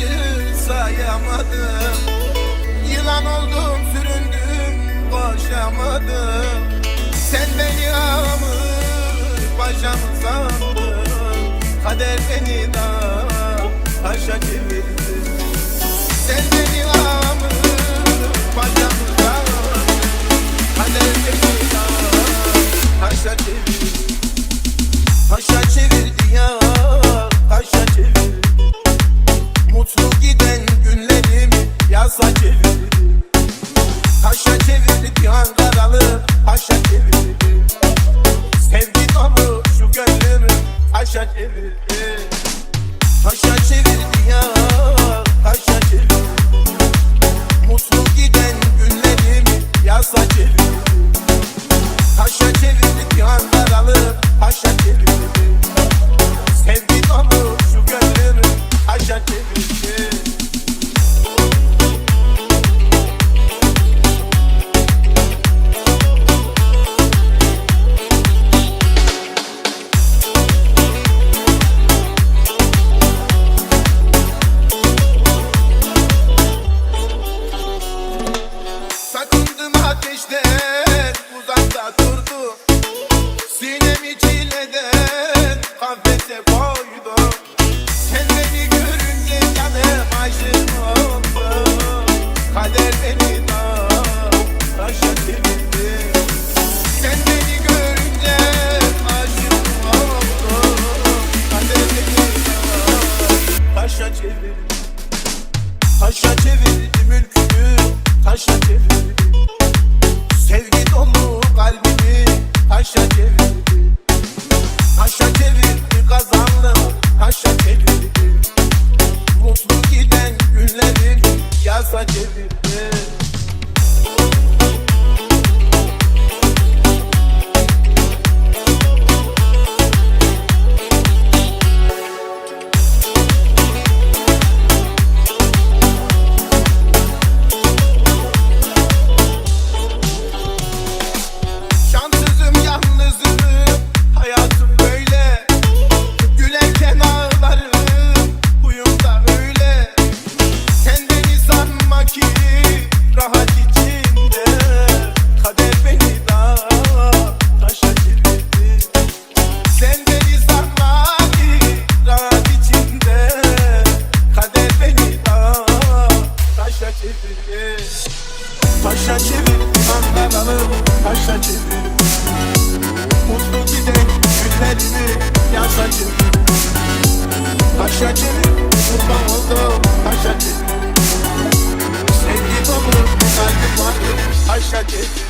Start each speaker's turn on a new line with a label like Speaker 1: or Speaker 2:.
Speaker 1: yaşı sayamadım. Yılan oldum süründüm koşamadım. Sen beni ağamır paşamı sandın. Kader beni da taşa çevirdi taşa çevirdi. Taşa çevirdi ya. Taşa çevirdi. Mutlu giden günlerimi yaza çevirdi. Taşa çevirdi Ankaralı taşa çevirdi Çileden kafese koydu Sen beni görünce canım aşık oldu Kader beni taşa çevirdi Sen görünce aşık oldu Kader beni taşa çevirdi Taşa çevirdi mülkümü taşa çevirdi Çevir, Ankaralı taşa çevir. Mutlu giden günlerimi yaşa çevir. Taşa çevir, kurban Sevgi dolu kalbim var çevir